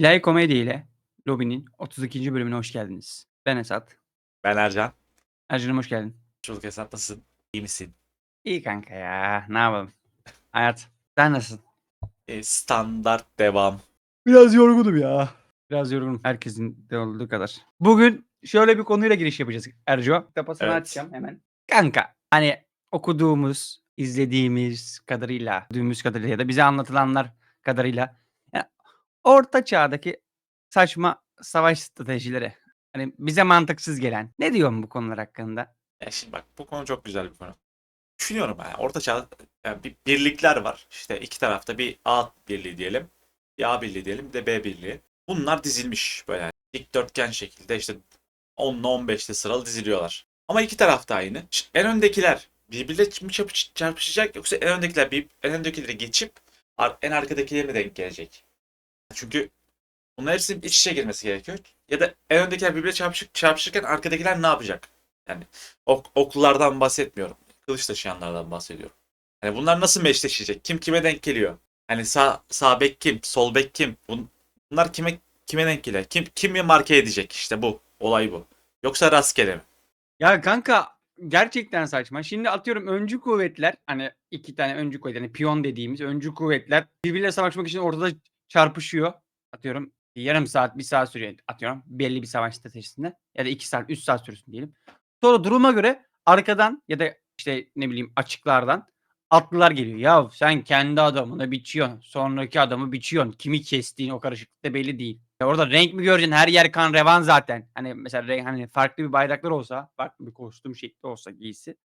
İlahi Komedi ile Lobi'nin 32. bölümüne hoş geldiniz. Ben Esat. Ben Ercan. Ercan'ım hoş geldin. Çoluk Esat nasılsın? İyi misin? İyi kanka ya. Ne yapalım? Hayat. Sen nasılsın? E, standart devam. Biraz yorgunum ya. Biraz yorgunum. Herkesin de olduğu kadar. Bugün şöyle bir konuyla giriş yapacağız Erco. Kapasını Evet. açacağım hemen. Kanka hani okuduğumuz, izlediğimiz kadarıyla, duyduğumuz kadarıyla ya da bize anlatılanlar kadarıyla orta çağdaki saçma savaş stratejileri hani bize mantıksız gelen. Ne diyorsun bu konular hakkında? Ya şimdi bak bu konu çok güzel bir konu. Düşünüyorum yani orta çağ yani bir birlikler var. İşte iki tarafta bir A birliği diyelim. Bir A birliği diyelim bir de B birliği. Bunlar dizilmiş böyle yani dikdörtgen şekilde işte 10'la 15'te sıralı diziliyorlar. Ama iki tarafta aynı. Ş- En öndekiler birbirine mi çarpış- çarpışacak yoksa en öndekiler bir en öndekileri geçip en arkadakilerine denk gelecek. Çünkü bunların hepsinin iç içe girmesi gerekiyor. Ya da en öndekiler birbirine çarpışık, çarpışırken arkadakiler ne yapacak? Yani ok, oklulardan bahsetmiyorum. Kılıç taşıyanlardan bahsediyorum. Hani bunlar nasıl meşleşecek? Kim kime denk geliyor? Hani sağ, sağ bek kim? Sol bek kim? Bun- Bunlar kime kime denk geliyor? Kim kimi marke edecek? İşte bu. Olay bu. Yoksa rastgele mi? Ya kanka gerçekten saçma. Şimdi atıyorum öncü kuvvetler hani iki tane öncü kuvvet yani piyon dediğimiz öncü kuvvetler birbiriyle savaşmak için ortada çarpışıyor. Atıyorum yarım saat bir saat sürüyor atıyorum belli bir savaş stratejisinde ya da iki saat üç saat sürsün diyelim. Sonra duruma göre arkadan ya da işte ne bileyim açıklardan atlılar geliyor. Ya sen kendi adamını biçiyorsun. Sonraki adamı biçiyorsun. Kimi kestiğin o karışıklıkta belli değil. Ya orada renk mi göreceksin? Her yer kan revan zaten. Hani mesela renk, hani farklı bir bayraklar olsa, farklı bir kostüm şekli olsa giysi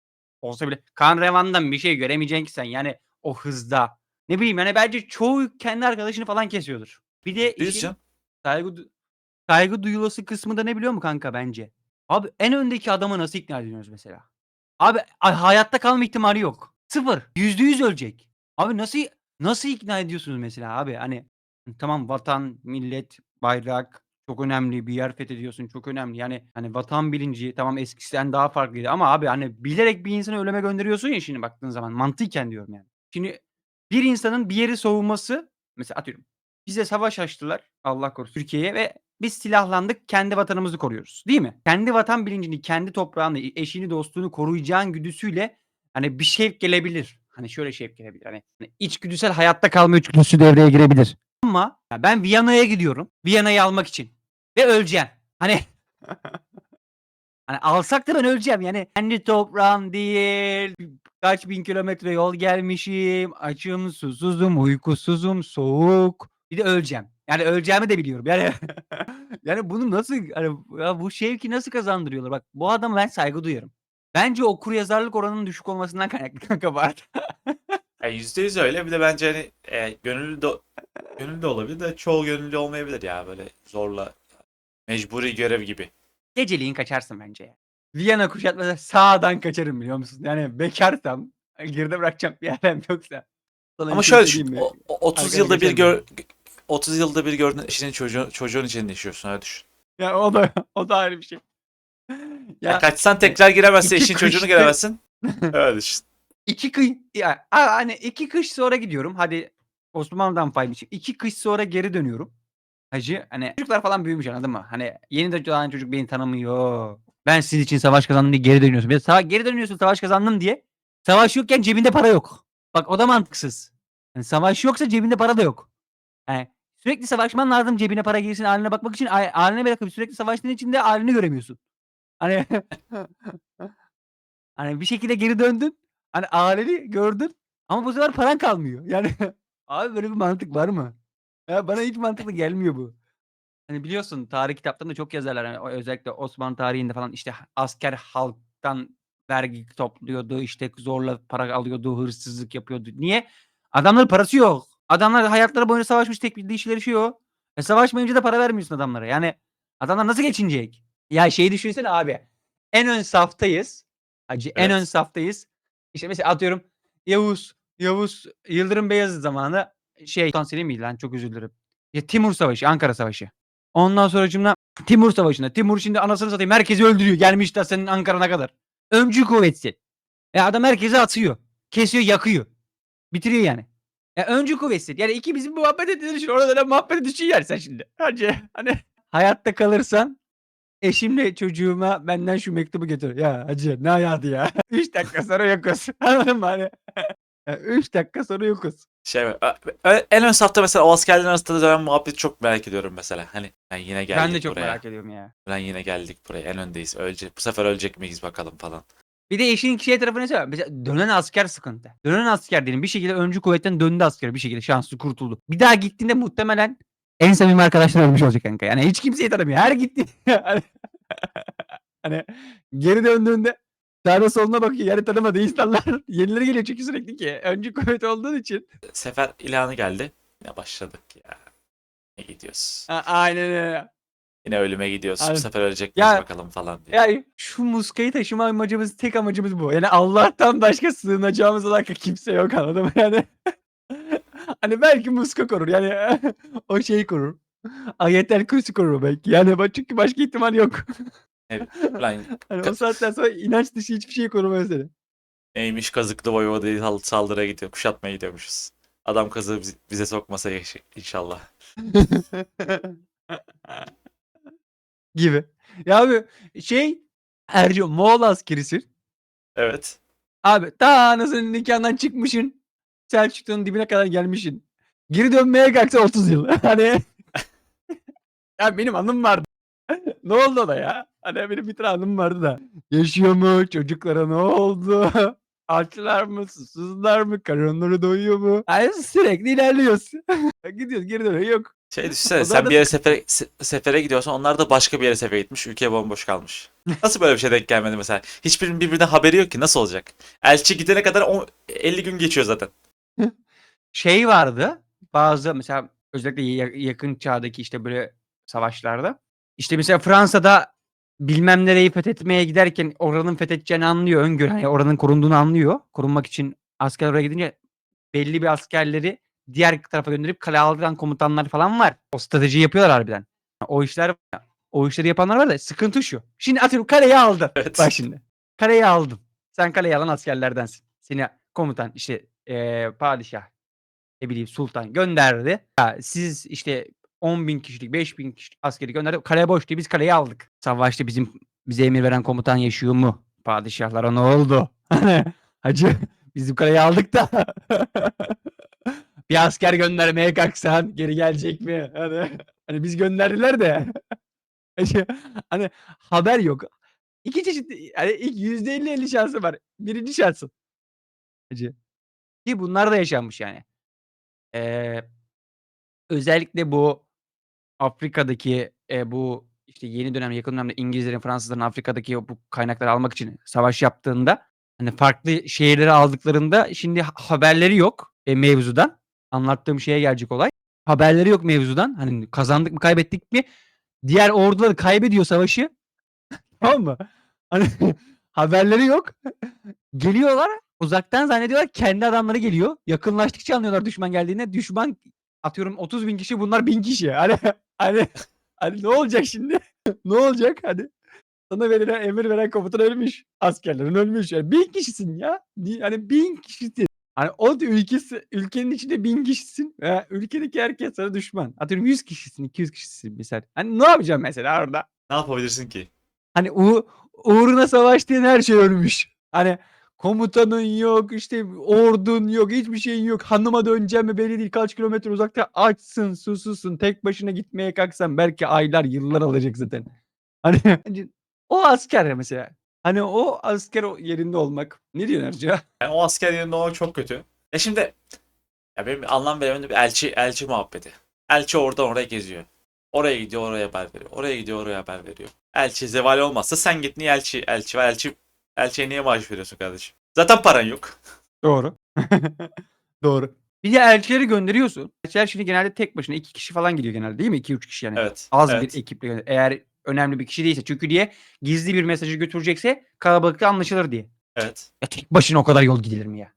olsa bile kan revandan bir şey göremeyeceksin ki sen. Yani o hızda. Ne bileyim yani bence çoğu kendi arkadaşını falan kesiyordur. Bir de işin canım. saygı du- saygı duyulası kısmı da ne biliyor musun kanka bence? Abi en öndeki adamı nasıl ikna ediyoruz mesela? Abi ay- hayatta kalma ihtimali yok. Sıfır. Yüzde yüz ölecek. Abi nasıl nasıl ikna ediyorsunuz mesela abi? Hani tamam vatan, millet, bayrak çok önemli. Bir yer fethediyorsun çok önemli. Yani hani vatan bilinci tamam eskisinden daha farklıydı ama abi hani bilerek bir insanı ölüme gönderiyorsun ya şimdi baktığın zaman mantıken diyorum yani. Şimdi bir insanın bir yeri savunması mesela atıyorum bize savaş açtılar Allah korusun Türkiye'ye ve biz silahlandık kendi vatanımızı koruyoruz değil mi? Kendi vatan bilincini, kendi toprağını, eşini, dostluğunu koruyacağın güdüsüyle hani bir şevk gelebilir. Hani şöyle şevk gelebilir. Hani, hani içgüdüsel hayatta kalma içgüdüsü devreye girebilir. Ama ben Viyana'ya gidiyorum. Viyana'yı almak için. Ve öleceğim. Hani Hani alsak da ben öleceğim yani. Kendi toprağım değil. Kaç bin kilometre yol gelmişim. Açım, susuzum, uykusuzum, soğuk. Bir de öleceğim. Yani öleceğimi de biliyorum. Yani yani bunu nasıl hani ya bu şevki nasıl kazandırıyorlar? Bak bu adama ben saygı duyuyorum. Bence okuryazarlık oranının düşük olmasından kaynaklı kanka bu. Ya %100 öyle. Bir de bence hani e, gönüllü de gönüllü olabilir de çoğu gönüllü olmayabilir ya böyle zorla mecburi görev gibi. Geceliğin kaçarsın bence ya. Viyana kuşatmada sağdan kaçarım biliyor musun? Yani bekarsam geride bırakacağım bir yerden yoksa. Sana Ama bir şey şöyle söyleyeyim düşün. mi? o- o- 30 Arkana yılda bir geçerim gör 30 yılda bir gördüğün eşinin çocuğun, çocuğun için yaşıyorsun öyle düşün. Ya o da o da ayrı bir şey. Ya, Ya kaçsan tekrar giremezsin iki eşin çocuğunu kıştı- göremezsin. öyle düşün. iki kış ya a- hani iki kış sonra gidiyorum. Hadi Osmanlı'dan pay biçim. İki kış sonra geri dönüyorum. Hacı hani çocuklar falan büyümüş anladın mı? Hani yeni de doğan çocuk beni tanımıyor. Ben sizin için savaş kazandım diye geri dönüyorsun. Bir geri dönüyorsun savaş kazandım diye. Savaş yokken cebinde para yok. Bak o da mantıksız. Yani savaş yoksa cebinde para da yok. Yani sürekli savaşman lazım cebine para girsin haline bakmak için haline bırakıp sürekli savaştığın için de halini göremiyorsun. Hani hani bir şekilde geri döndün. Hani halini gördün ama bu sefer paran kalmıyor. Yani abi böyle bir mantık var mı? Ya bana hiç mantıklı gelmiyor bu. Hani biliyorsun tarih kitaplarında çok yazarlar. Hani o özellikle Osmanlı tarihinde falan işte asker halktan vergi topluyordu, işte zorla para alıyordu, hırsızlık yapıyordu. Niye? Adamların parası yok. Adamlar hayatları boyunca savaşmış tek bildiği işleri şu. E savaşmayınca da para vermiyorsun adamlara. Yani adamlar nasıl geçinecek? Ya şeyi düşünsene abi. En ön saftayız. Hacı en Evet. ön saftayız. İşte mesela atıyorum Yavuz, Yavuz Yıldırım Beyazıt zamanı şey Sultan miydi lan çok özür dilerim. Ya Timur Savaşı, Ankara Savaşı. Ondan sonra cümle Timur Savaşı'nda. Timur şimdi anasını satayım herkesi öldürüyor. Gelmiş de senin Ankara'na kadar. Ömcü kuvvetsin. E adam herkesi atıyor. Kesiyor, yakıyor. Bitiriyor yani. Ya öncü kuvvetsin. Yani ikimizin muhabbet ettiğini düşün. Orada da muhabbet düşün yani sen şimdi. Hacı hani hayatta kalırsan eşimle çocuğuma benden şu mektubu götür. Ya hacı ne hayatı ya. 3 dakika sonra yokuz. Anladın mı hani? 3 dakika sonra yokuz. Şey en ön safta mesela o askerlerin arasında dönen muhabbeti çok merak ediyorum mesela. Hani ben yine geldik ben de çok buraya. merak ediyorum ya. Ben yine geldik buraya. En öndeyiz. Ölecek. Bu sefer ölecek miyiz bakalım falan. Bir de işin şey tarafını söyleyeyim. Mesela dönen asker sıkıntı. Dönen asker diyelim bir şekilde öncü kuvvetten döndü asker bir şekilde şanslı kurtuldu. Bir daha gittiğinde muhtemelen en samimi arkadaşlar ölmüş olacak kanka. Yani hiç kimseyi tanımıyor. Her gitti. hani, hani geri döndüğünde sağda soluna bakıyor. Yani tanımadığı insanlar yenileri geliyor çünkü sürekli ki. Öncü kuvvet olduğun için. Sefer ilanı geldi. Yine başladık ya. Ne gidiyoruz? A- aynen öyle. Yine ölüme gidiyoruz. Aynen. Bu sefer ölecek miyiz Ya- bakalım falan diye. Yani şu muskayı taşıma amacımız tek amacımız bu. Yani Allah'tan başka sığınacağımız olan kimse yok anladın mı? Yani hani belki muska korur yani o şeyi korur. Ayetel kürsü korur belki. Yani ba- çünkü başka ihtimal yok. Ulan Hani o saatten sonra inanç dışı hiçbir şey korumaz seni. neymiş kazıklı voyvodayı sal- saldırıya gidiyor. Kuşatmaya gidiyormuşuz. Adam kazığı bizi- bize sokmasa yaş- inşallah. Gibi. Ya abi şey Erco Moğol askerisin. Evet. Abi ta anasının nikahından çıkmışsın. Selçuklu'nun dibine kadar gelmişsin. Geri dönmeye kalksa 30 yıl. Hani ya benim anım vardı. Ne oldu ona ya? Hani benim bir tane vardı da. Yaşıyor mu? Çocuklara ne oldu? Açlar mı? Susuzlar mı? Karınları doyuyor mu? Yani sürekli ilerliyoruz. Gidiyoruz geri dönüyor. Yok. Şey düşünsene sen da bir yere sefere, se- sefere gidiyorsan onlar da başka bir yere sefere gitmiş. Ülke bomboş kalmış. Nasıl böyle bir şey denk gelmedi mesela? Hiçbirinin birbirinden haberi yok ki. Nasıl olacak? Elçi gidene kadar on- 50 gün geçiyor zaten. şey vardı. Bazı mesela özellikle ya- yakın çağdaki işte böyle savaşlarda. İşte mesela Fransa'da bilmem nereyi fethetmeye giderken oranın fethedeceğini anlıyor. Öngör hani oranın korunduğunu anlıyor. Korunmak için asker oraya gidince belli bir askerleri diğer tarafa gönderip kale aldıran komutanlar falan var. O strateji yapıyorlar harbiden. O işler o işleri yapanlar var da sıkıntı şu. Şimdi atıyorum kaleyi aldın. Evet. Bak şimdi. Kaleyi aldın. Sen kaleyi alan askerlerdensin. Seni komutan işte eee padişah ne bileyim sultan gönderdi. Ya siz işte 10 bin kişilik 5 bin kişilik askeri gönderdi. Kale boştu biz kaleyi aldık. Savaşta bizim bize emir veren komutan yaşıyor mu? Padişahlara ne oldu? Hani, Hacı bizim kaleyi aldık da bir asker göndermeye kalksan geri gelecek mi? Hani, hani biz gönderdiler de hani haber yok. İki çeşit yani ilk %50-50 şansı var. Birinci şansın. Hacı. Ki bunlar da yaşanmış yani. Eee, özellikle bu Afrika'daki, eee, bu, işte, yeni dönem, yakın dönemde İngilizlerin, Fransızların Afrika'daki bu kaynakları almak için savaş yaptığında, hani, farklı şehirleri aldıklarında şimdi ha haberleri yok, eee, mevzudan. Anlattığım şeye gelecek olay. Haberleri yok mevzudan. Hani, kazandık mı, kaybettik mi? Diğer orduları kaybediyor savaşı. Tamam mı? Hani, haberleri yok. Geliyorlar, uzaktan zannediyorlar kendi adamları geliyor. Yakınlaştıkça anlıyorlar düşman geldiğini. Düşman atıyorum 30.000 kişi, bunlar 1000 kişi. Hani hani hani ne olacak şimdi? Ne olacak? Hani sana verilen emir veren komutan ölmüş. Askerlerin ölmüş. Yani 1000 kişisin ya. Hani 1000 kişisin. Hani o ülkesi ülkenin içinde 1000 kişisin ve ülkedeki herkes sana düşman. Atıyorum 100 kişisin, 200 kişisin misal. Hani ne yapacağım mesela orada? Ne yapabilirsin ki? Hani u uğruna savaştığın her şey ölmüş. Hani komutanın yok, işte ordun yok, hiçbir şeyin yok. Hanıma döneceğim mi belli değil. Kaç kilometre uzakta açsın, susuzsun. Tek başına gitmeye kalksan belki aylar, yıllar alacak zaten. Hani o asker mesela. Hani o asker o yerinde olmak. Ne diyorsun Erca? Yani o asker yerinde o çok kötü. Ya şimdi ya benim anlam veremediğim bir elçi elçi muhabbeti. Elçi oradan oraya geziyor. Oraya gidiyor oraya haber veriyor. Oraya gidiyor oraya haber veriyor. Elçi zeval olmazsa sen git niye elçi elçi var elçi elçiye niye maaş veriyorsun kardeşim? Zaten paran yok. Doğru. Doğru. Bir de elçileri gönderiyorsun. Elçiler şimdi genelde tek başına iki kişi falan gidiyor genelde değil mi? 2-3 kişi yani. Evet. Az evet. bir ekiple gönder- Eğer önemli bir kişi değilse. Çünkü diye gizli bir mesajı götürecekse kalabalıkta anlaşılır diye. Evet. Ya tek başına o kadar yol gidilir mi ya?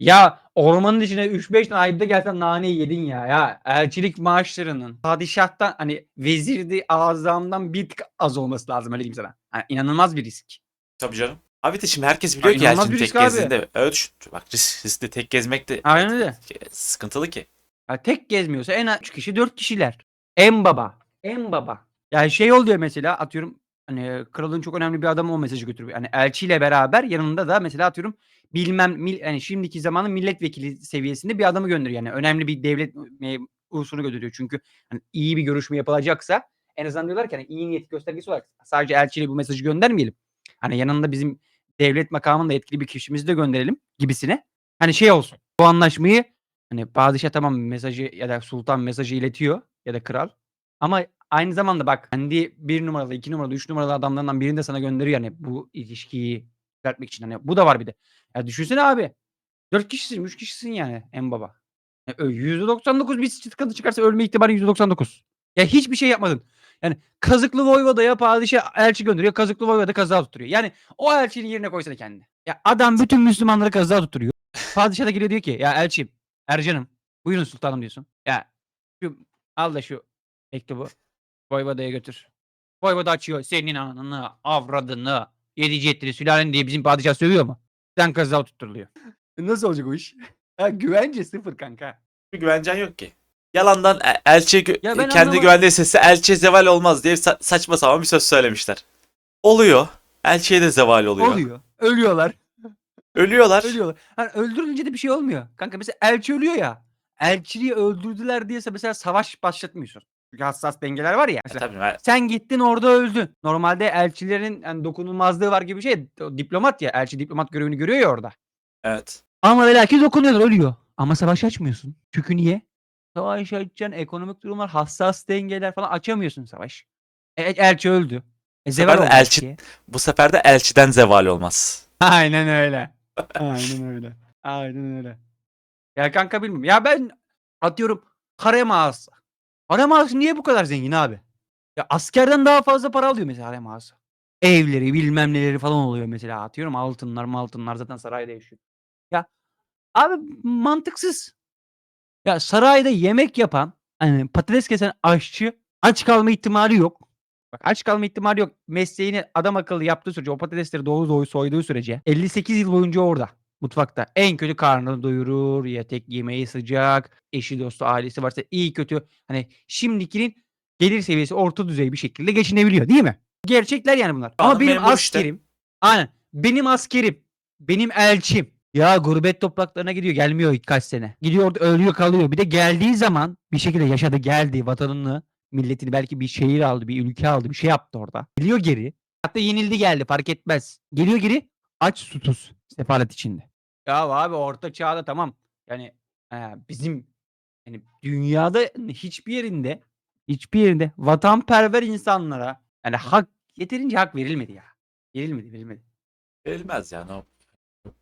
Ya ormanın içine 3-5 tane ayıpta gelsen naneyi yedin ya. Ya elçilik maaşlarının padişahtan hani vezirdi azamdan bir tık az olması lazım öyle diyeyim sana. Hani inanılmaz bir risk. Tabii canım. Abi de şimdi herkes biliyor Ya ki inanılmaz bir tek risk abi. gezdiğinde. Öyle düşün. Bak risk, riskli tek gezmek de Aynen öyle. sıkıntılı ki. Ya tek gezmiyorsa en az 3 kişi 4 kişiler. En baba. En baba. Yani şey oluyor mesela atıyorum hani kralın çok önemli bir adamı o mesajı götürüyor. Hani elçiyle beraber yanında da mesela atıyorum bilmem mil, hani şimdiki zamanın milletvekili seviyesinde bir adamı gönderiyor. Yani önemli bir devlet me- unsuru gönderiyor. Çünkü hani iyi bir görüşme yapılacaksa en azından diyorlar ki hani iyi niyet göstergesi olarak sadece elçiyle bu mesajı göndermeyelim. Hani yanında bizim devlet makamında etkili bir kişimizi de gönderelim gibisine. Hani şey olsun. Bu anlaşmayı Hani padişah tamam mesajı ya da sultan mesajı iletiyor ya da kral. Ama aynı zamanda bak kendi bir numaralı, iki numaralı, üç numaralı adamlarından birini de sana gönderiyor hani bu ilişkiyi düzeltmek için. Hani bu da var bir de. Ya düşünsene abi. Dört kişisin, üç kişisin yani en baba. Ya ö- %99 bir sıkıntı çıkarsa ölme ihtimali %99. Ya hiçbir şey yapmadın. Yani Kazıklı Voyvoda'ya padişah elçi gönderiyor. Kazıklı Voyvoda kaza tutturuyor. Yani o elçinin yerine koysana kendini. Ya adam bütün Müslümanları kaza tutturuyor. Padişah da geliyor diyor ki ya elçim Ercan'ım buyurun sultanım diyorsun. Ya şu al da şu mektubu Voyvoda'ya götür. Voyvoda açıyor senin anını, avradını, yedici ettiğini, sülalen diye bizim padişah sövüyor mu? Sen kaza tutturuluyor. Nasıl olacak o iş? Ha, güvence sıfır kanka. Bir güvencen yok ki. Yalandan e- elçi Ya ben kendi anlamadım. güvende hissetse elçiye zeval olmaz diye sa- saçma sapan bir söz söylemişler. Oluyor. Elçiye de zeval oluyor. Oluyor. Ölüyorlar. Ölüyorlar. Ölüyorlar. Hani öldürülünce de bir şey olmuyor. Kanka mesela elçi ölüyor ya. Elçiliği öldürdüler diyese mesela savaş başlatmıyorsun. Çünkü hassas dengeler var ya. E, Mesela tabii ben- sen gittin orada öldün. Normalde elçilerin yani dokunulmazlığı var gibi bir şey. Diplomat ya. Elçi diplomat görevini görüyor ya orada. evet. Ama ve lakin dokunuyorlar ölüyor. Ama savaş açmıyorsun. Çünkü niye? Savaş açacaksın. Ekonomik durumlar, hassas dengeler falan açamıyorsun savaş. E, elçi öldü. E, zeval sefer de elçi- elçiye. Bu sefer de elçiden zeval olmaz. Aynen öyle. Aynen öyle. Aynen öyle. Ya kanka bilmiyorum. Ya ben atıyorum harem ağası. Harem ağası niye bu kadar zengin abi? Ya askerden daha fazla para alıyor mesela harem ağası. Evleri bilmem neleri falan oluyor mesela atıyorum altınlar altınlar zaten sarayda yaşıyor. Ya abi mantıksız. Ya sarayda yemek yapan hani patates kesen aşçı aç kalma ihtimali yok. Bak aç kalma ihtimali yok. Mesleğini adam akıllı yaptığı sürece o patatesleri doğru doğru soyduğu sürece 58 yıl boyunca orada mutfakta en kötü karnını doyurur ya tek yemeği sıcak eşi dostu ailesi varsa iyi kötü hani şimdikinin gelir seviyesi orta düzey bir şekilde geçinebiliyor değil mi? Gerçekler yani bunlar. Ama Adam benim memur işte. askerim aynen benim askerim benim elçim ya gurbet topraklarına gidiyor gelmiyor kaç sene. Gidiyor orada ölüyor kalıyor. Bir de geldiği zaman bir şekilde yaşadı geldi vatanını milletini belki bir şehir aldı bir ülke aldı bir şey yaptı orada. Geliyor geri. Hatta yenildi geldi fark etmez. Geliyor geri aç susuz sefalet içinde. Ya abi orta çağda tamam yani e, bizim yani dünyada hiçbir yerinde hiçbir yerinde vatanperver insanlara yani hak yeterince hak verilmedi ya. Verilmedi verilmedi. Verilmez ya. No.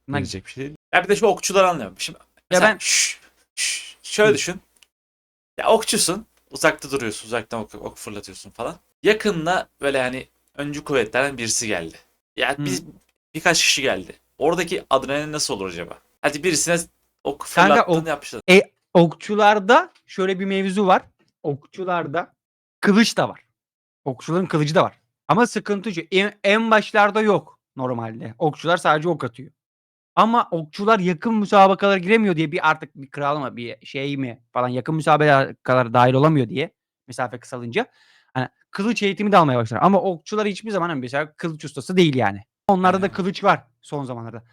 Bunlar- Verecek bir şey değil. Ya bir de şu okçuları anlıyorum. Şimdi mesela ben- şş, şş, şöyle Hı. düşün. Ya okçusun. Uzakta duruyorsun. Uzaktan ok, ok fırlatıyorsun falan. Yakınına böyle hani öncü kuvvetlerden birisi geldi. Ya Hı. biz birkaç kişi geldi. Oradaki adrenalin nasıl olur acaba? Hadi birisine ok fırlattın ok- yapıştın. Okçularda şöyle bir mevzu var. Okçularda kılıç da var. Okçuların kılıcı da var. Ama sıkıntı şu. En, en başlarda yok normalde. Okçular sadece ok atıyor. Ama okçular yakın müsabakalara giremiyor diye bir artık bir kral mı bir şey mi falan yakın müsabakalara dahil olamıyor diye mesafe kısalınca hani kılıç eğitimi de almaya başlar. Ama okçular hiçbir zaman hani mesela kılıç ustası değil yani. Onlarda da kılıç var son zamanlarda.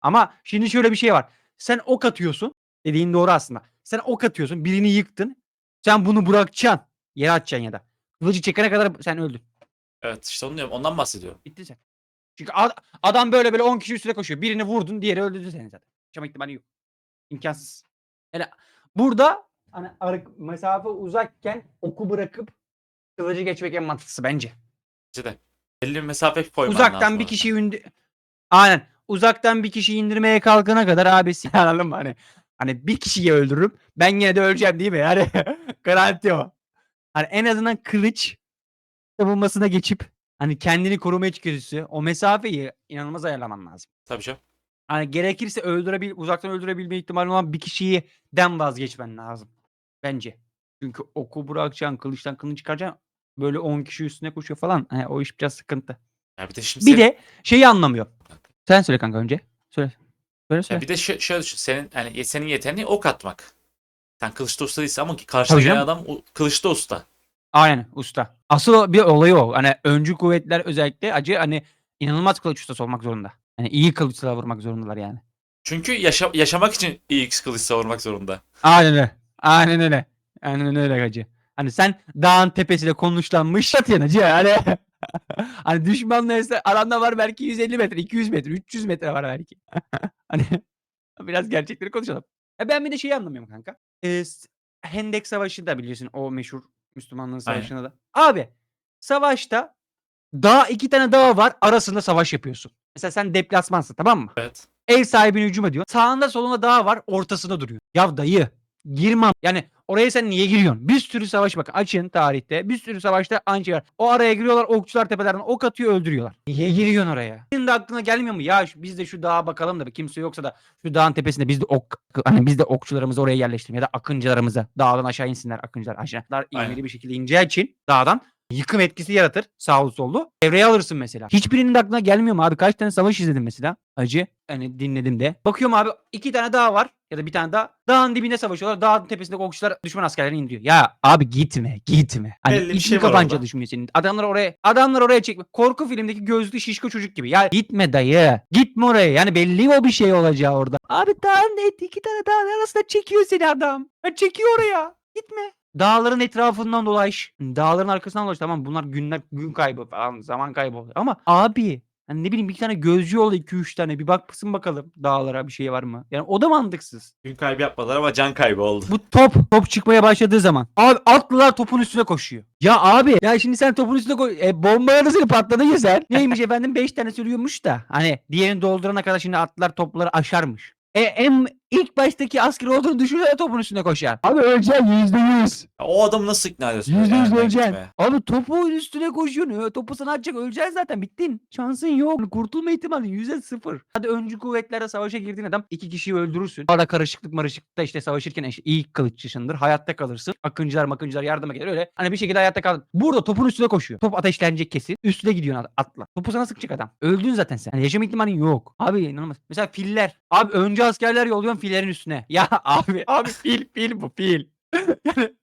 Ama şimdi şöyle bir şey var. Sen ok atıyorsun. Dediğin doğru aslında. Sen ok atıyorsun. Birini yıktın. Sen bunu bırakacaksın. Yere atacaksın ya da. Kılıcı çekene kadar sen öldün. Evet işte onu diyorum. Ondan bahsediyorum. Bittin sen. Çünkü ad- adam böyle böyle 10 kişi üstüne koşuyor. Birini vurdun, diğeri öldürdü seni zaten. Yaşama ihtimali yok. İmkansız. Yani burada hani arık, mesafe uzakken oku bırakıp kılıcı geçmek en mantıklısı bence. Bence de. Belli bir mesafe koyman Uzaktan lazım bir orada. kişiyi indi Aynen. Uzaktan bir kişiyi indirmeye kalkana kadar abisi anladın mı? Hani hani bir kişiyi öldürürüm. Ben yine de öleceğim değil mi? Yani garanti o. Hani en azından kılıç savunmasına geçip hani kendini koruma içgüdüsü o mesafeyi inanılmaz ayarlaman lazım. Tabii canım. Hani gerekirse öldürebil uzaktan öldürebilme ihtimali olan bir kişiyi den vazgeçmen lazım. Bence. Çünkü oku bırakacaksın, kılıçtan kılıç çıkaracaksın. Böyle 10 kişi üstüne koşuyor falan. Hani o iş biraz sıkıntı. Ya bir de şimdi Bir senin- de şeyi anlamıyor. Sen söyle kanka önce. Söyle. Söyle söyle. Ya bir de şö- şöyle düşün. Senin hani senin yeteneğin ok atmak. Sen kılıçta usta değilsin ama karşıdaki canım. adam o- kılıçta usta. Aynen usta. Asıl o- bir olayı o. Hani öncü kuvvetler özellikle acı hani inanılmaz kılıç ustası olmak zorunda. Yani iyi kılıçla vurmak zorundalar yani. Çünkü yaşa- yaşamak için iyi kılıç savurmak zorunda. Aynen öyle. Aynen öyle. Aynen öyle hacı. Hani sen dağın tepesiyle konuşlanmış yatıyorsun hacı. Hani, hani düşmanla ise aranda var belki 150 metre, 200 metre, 300 metre var belki. hani biraz gerçekleri konuşalım. E ben bir de şeyi anlamıyorum kanka. S- Hendek Savaşı da biliyorsun o meşhur Müslümanlığın Aynen. savaşında da. Abi savaşta dağ iki tane dağ var arasında savaş yapıyorsun. Mesela sen deplasmansın tamam mı? Evet. Ev sahibine hücum ediyor. Sağında solunda dağ var ortasında duruyor. Ya dayı girmem. Yani oraya sen niye giriyorsun? Bir sürü savaş bakın açın tarihte. Bir sürü savaşta şey var. O araya giriyorlar okçular tepelerden ok atıyor öldürüyorlar. Niye giriyorsun oraya? Senin de aklına gelmiyor mu? Ya şu- biz de şu dağa bakalım da kimse yoksa da şu dağın tepesinde biz de ok hani biz de okçularımızı oraya yerleştirelim ya da akıncılarımızı dağdan aşağı insinler akıncılar aşağı. Dar Aynen. ivmeli bir şekilde ineceği için dağdan yıkım etkisi yaratır sağlı sollu. Devreye alırsın mesela. Hiçbirinin aklına gelmiyor mu abi? Kaç tane savaş izledim mesela? Acı. Hani dinledim de. Bakıyorum abi iki tane dağ var ya da bir tane daha. Dağın dibinde savaşıyorlar. Dağın tepesinde okçular düşman askerlerini indiriyor. Ya abi gitme gitme. Hani Belli bir bir şey var kapanca orada. düşmüyor senin. Adamlar oraya adamlar oraya çekme. Korku filmdeki gözlü şişko çocuk gibi. Ya gitme dayı. Gitme oraya. Yani belli o bir şey olacağı orada. Abi dağın et iki tane dağın arasında çekiyor seni adam. Ha, çekiyor oraya. Gitme. Dağların etrafından dolaş. Dağların arkasından dolaş. Tamam bunlar günler gün kaybı falan zaman kaybı oluyor. Ama abi hani ne bileyim bir tane gözcü oldu 2-3 tane. Bir bakmışsın bakalım dağlara bir şey var mı? Yani o da mantıksız. Gün kaybı yapmadılar ama can kaybı oldu. Bu top top çıkmaya başladığı zaman abi atlılar topun üstüne koşuyor. Ya abi ya şimdi sen topun üstüne koy e, bombaya da seni patladın ya sen. Neymiş efendim 5 tane sürüyormuş da hani diğerini doldurana kadar şimdi atlılar topları aşarmış. E en ilk baştaki asker olduğunu düşünsene topun üstüne koşar. Abi öleceksin yüzde yüz. Ya O adamı nasıl ikna ediyorsun? Yüzde yüz Yani öleceksin. Abi topun üstüne koşuyorsun. Ö, Topu sana atacak öleceksin zaten bittin. Şansın yok. Kurtulma ihtimalin yüzde sıfır. Hadi öncü kuvvetlerde savaşa girdiğin adam iki kişiyi öldürürsün. Arada karışıklık marışıklıkta işte savaşırken işte iyi kılıççısındır. Hayatta kalırsın. Akıncılar makıncılar yardıma gelir öyle. Hani bir şekilde hayatta kaldın. Burada topun üstüne koşuyor. Top ateşlenecek kesin. Üstüne gidiyorsun at- atla. Topu sana sıkacak adam. Öldün zaten sen. Yani yaşam ihtimalin yok. Abi inanılmaz. Mesela filler. Abi önce askerler yolluyorsun fillerin üstüne. Ya abi abi fil fil bu fil. yani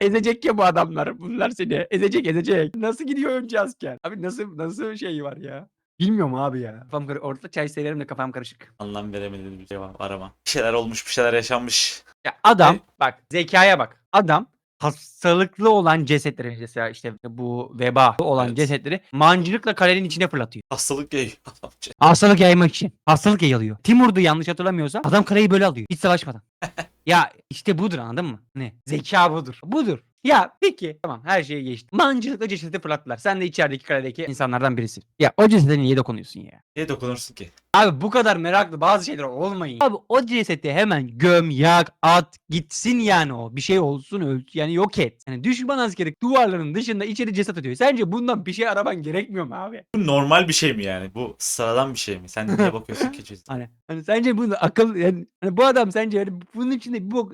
ezecek ya bu adamlar. Bunlar seni ezecek ezecek. Nasıl gidiyor önce asker? Abi nasıl nasıl şey var ya? Bilmiyorum abi ya. Kafam karışık. Orada çay severim de kafam karışık. Anlam veremediğim bir şey var, var ama. Bir şeyler olmuş, bir şeyler yaşanmış. Ya adam bak zekaya bak. Adam hastalıklı olan cesetleri mesela işte bu veba olan Evet. cesetleri mancınıkla kalenin içine fırlatıyor. Hastalık yayıyor. Hastalık yaymak için. Hastalık yayılıyor. Timur'du yanlış hatırlamıyorsam. Adam kaleyi böyle alıyor. Hiç savaşmadan. ya işte budur anladın mı? Ne? Zeka budur. Budur. Ya peki tamam her şeyi geçti. Mancınıkla cesedi fırlattılar. Sen de içerideki kaledeki insanlardan birisin. Ya o cesede niye dokunuyorsun ya? Niye dokunursun ki? Abi bu kadar meraklı bazı şeyler olmayın. Abi o cesedi hemen göm, yak, at, gitsin yani o. Bir şey olsun öl yani yok et. Yani düşman askeri duvarların dışında içeri ceset atıyor. Sence bundan bir şey araman gerekmiyor mu abi? Bu normal bir şey mi yani? Bu sıradan bir şey mi? Sen niye bakıyorsun ki çizgi? Hani, hani sence bunu akıl yani hani bu adam sence yani bunun içinde bir bok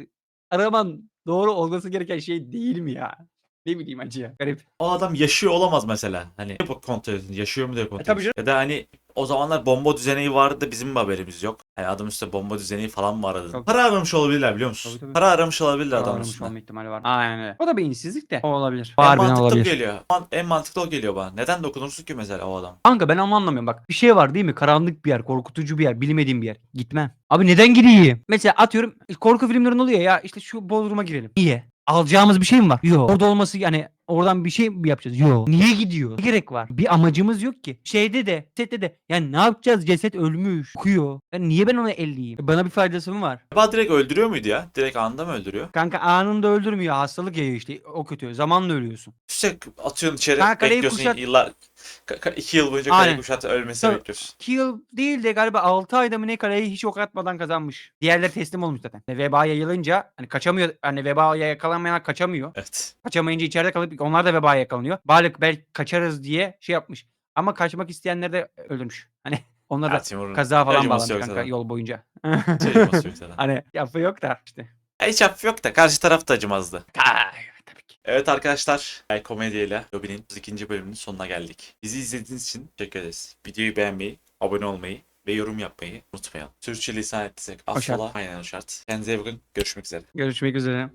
araman doğru olması gereken şey değil mi ya? Ne bileyim acı ya. Garip. O adam yaşıyor olamaz mesela. Hani kontrol ediyorsun? Yaşıyor mu diye kontrol E, tabii ediyorsun. Ya da hani o zamanlar bomba düzeneği vardı da bizim mi haberimiz yok? Hani adam üstte bomba düzeneği falan mı aradı? Tabii. Para aramış olabilirler biliyor musun? Tabii, tabii. Para aramış olabilirler adam Davranmış üstüne. olma ihtimali var. Aynen öyle. O da beyinsizlik de. O olabilir. En Harbiden mantıklı olabilir. geliyor. Man- En mantıklı o geliyor bana. Neden dokunursun ki mesela o adam? Kanka ben onu anlamıyorum bak. Bir şey var değil mi? Karanlık bir yer, korkutucu bir yer, bilmediğim bir yer. Gitmem. Abi neden gireyim? Mesela atıyorum korku filmlerinde oluyor ya işte şu Bodrum'a girelim. Niye? Alacağımız bir şey mi var? Yok. Orada olması yani oradan bir şey mi yapacağız? Yok. Niye gidiyor? Ne gerek var? Bir amacımız yok ki. Şeyde de, sette de. Yani ne yapacağız? Ceset ölmüş. Kokuyor. Yani niye ben onu elleyeyim? Bana bir faydası mı var? Acaba direkt öldürüyor muydu ya? Direkt anında mı öldürüyor? Kanka anında öldürmüyor. Hastalık yayıyor işte. O kötü. Zamanla ölüyorsun. İşte atıyorsun içeri kaleyi bekliyorsun kuşat- yıllar. Ka- ka- iki yıl boyunca kaleyi Aynen. kuşat ölmesini Tabii. bekliyorsun. 2 yıl değil de galiba 6 ayda mı ne kaleyi hiç ok atmadan kazanmış. Diğerleri teslim olmuş zaten. Ve Veba yayılınca hani kaçamıyor. Hani vebaya yakalanmayan kaçamıyor. Evet. Kaçamayınca içeride kalıp onlar da vebaya yakalanıyor. Bari belki kaçarız diye şey yapmış. Ama kaçmak isteyenleri de öldürmüş. Hani onlar da Timur'un kaza falan acıması bağlamış yok kanka zaten. yol boyunca. Hiç acıması yok zaten. hani yapı yok da işte. Hiç affı yok da karşı taraf da acımazdı. Ay. Evet arkadaşlar, Ay Komedya ile Lobby'nin ikinci bölümünün sonuna geldik. Bizi izlediğiniz için teşekkür ederiz. Videoyu beğenmeyi, abone olmayı ve yorum yapmayı unutmayalım. Sürçülisan ettiysek affola. Aynen o şart. Kendinize iyi bakın. Görüşmek üzere. Görüşmek üzere.